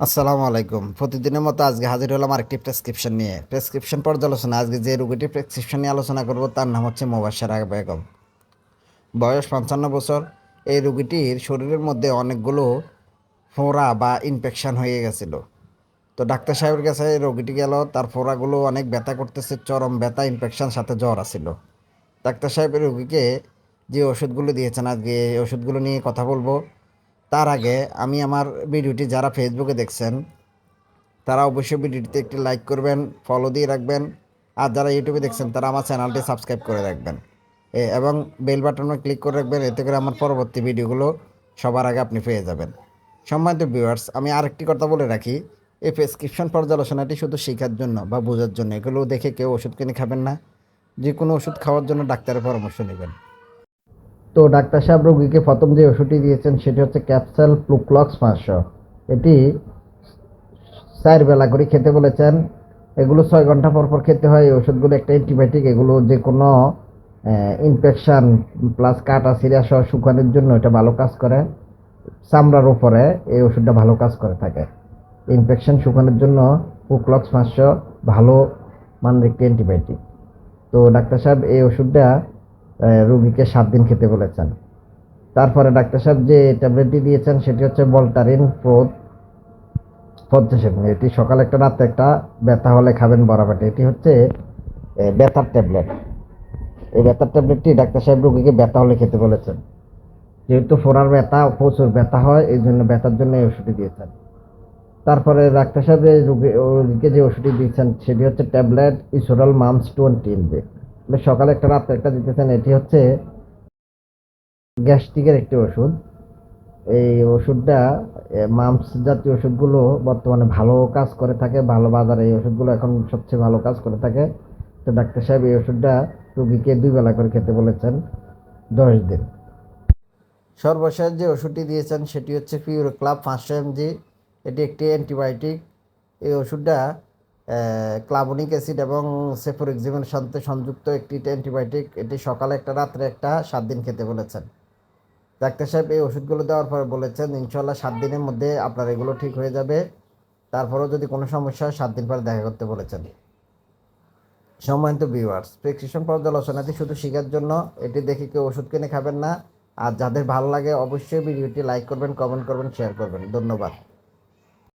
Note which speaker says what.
Speaker 1: আসসালামু আলাইকুম। প্রতিদিনের মতো আজকে হাজির হলাম আরেকটি প্রেসক্রিপশন নিয়ে। প্রেসক্রিপশন পর্যালোচনা। আজকে যে রোগীটির প্রেসক্রিপশন নিয়ে আলোচনা করব, তার নাম হচ্ছে মোবাশারা বেগম। বয়স পঞ্চান্ন বছর। এই রোগীটির শরীরের মধ্যে অনেকগুলো ফোঁড়া বা ইনফেকশন হয়ে গেছিল। তো ডাক্তার সাহেবের কাছে রোগীটি গেল। তার ফোঁড়াগুলো অনেক ব্যথা করতেছে, চরম ব্যথা ইনফেকশান সাথে জ্বর আসছিল ডাক্তার সাহেবের রোগীকে যে ওষুধগুলো দিয়েছেন, আজকে এই ওষুধগুলো নিয়ে কথা বলব। তার আগে আমি আমার ভিডিওটি যারা ফেসবুকে দেখছেন, তারা অবশ্যই ভিডিওটিতে একটি লাইক করবেন ফলো দিয়ে রাখবেন। আর যারা ইউটিউবে দেখছেন, তারা আমার চ্যানেলটি সাবস্ক্রাইব করে রাখবেন। এবং বেল বাটনে ক্লিক করে রাখবেন, এতে করে আমার পরবর্তী ভিডিওগুলো সবার আগে আপনি পেয়ে যাবেন। সম্মানিত ভিউয়ার্স আমি আরেকটি কথা বলে রাখি। এই প্রেসক্রিপশন পর্যালোচনাটি শুধু শেখার জন্য বা বোঝার জন্য, এগুলো দেখে কেউ ওষুধ কিনে খাবেন না। যে কোনো ওষুধ খাওয়ার জন্য ডাক্তারের পরামর্শ নেবেন। তো ডাক্তার সাহেব রোগীকে প্রথম যে ওষুধটি দিয়েছেন সেটি হচ্ছে ক্যাপসাল প্লুক্লক্স পাঁচশো। এটি চার বেলা করে খেতে বলেছেন। এগুলো ছয় ঘণ্টা পর পর খেতে হয়। এই ওষুধগুলো একটা অ্যান্টিবায়োটিক। এগুলো যে কোনো ইনফেকশান প্লাস কাটা সিরিয়া সহ শুকানোর জন্য এটা ভালো কাজ করে। চামড়ার উপরে এই ওষুধটা ভালো কাজ করে থাকে। ইনফেকশান শুকানোর জন্য পুক্লক্স পাঁচশো ভালো মানের একটি অ্যান্টিবায়োটিক। তো ডাক্তার সাহেব এই ওষুধটা রোগীকে সাত দিন খেতে বলেছেন। তারপরে ডাক্তার সাহেব যে ট্যাবলেটটি দিয়েছেন, সেটি হচ্ছে বলটারিন প্রোদ পঞ্চাশ এটি সকালে একটা, রাতে একটা, ব্যথা হলে খাবেন বরাবাটে এটি হচ্ছে ব্যথার ট্যাবলেট। এই ব্যথার ট্যাবলেটটি ডাক্তার সাহেব রুগীকে ব্যথা হলে খেতে বলেছেন। যেহেতু ফোড়ার ব্যথা, প্রচুর ব্যথা হয়, এই জন্য ব্যথার জন্য এই ওষুধটি দিয়েছেন। তারপরে ডাক্তার সাহেব রোগী, রোগীকে যে ওষুধটি দিয়েছেন, সেটি হচ্ছে tablet Esoral mum's twenty MG সকালে একটা রাত্রে একটা দিতেছেন, এটি হচ্ছে গ্যাস্ট্রিকের একটি ওষুধ। এই ওষুধটা মামস জাতীয় ওষুধগুলো বর্তমানে ভালো কাজ করে থাকে, ভালো বাজারে এই ওষুধগুলো এখন সবচেয়ে ভালো কাজ করে থাকে। তো ডাক্তার সাহেব এই ওষুধটা রুগীকে দুই বেলা করে খেতে বলেছেন, দশ দিন। সর্বশেষ যে ওষুধটি দিয়েছেন, সেটি হচ্ছে পিউরো ক্লাব পাঁচশো এমজি। এটি একটি অ্যান্টিবায়োটিক। এই ওষুধটা ক্লাবনিক অ্যাসিড এবং সেফোরিক্সিমের সাথে সংযুক্ত একটি অ্যান্টিবায়োটিক। এটি সকালে একটা, রাত্রে একটা, সাত দিন খেতে বলেছেন। ডাক্তার সাহেব এই ওষুধগুলো দেওয়ার পর বলেছেন ইনশাল্লাহ সাত দিনের মধ্যে আপনার এগুলো ঠিক হয়ে যাবে। তারপরেও যদি কোনো সমস্যা হয়, সাত দিন পরে দেখা করতে বলেছেন। সম্মানিত ভিউয়ার্স প্রেসক্রিপশন পর্যালোচনাটি শুধু শেখার জন্য। এটি দেখে কেউ ওষুধ কিনে খাবেন না। আর যাদের ভালো লাগে, অবশ্যই ভিডিওটি লাইক করবেন কমেন্ট করবেন শেয়ার করবেন। ধন্যবাদ।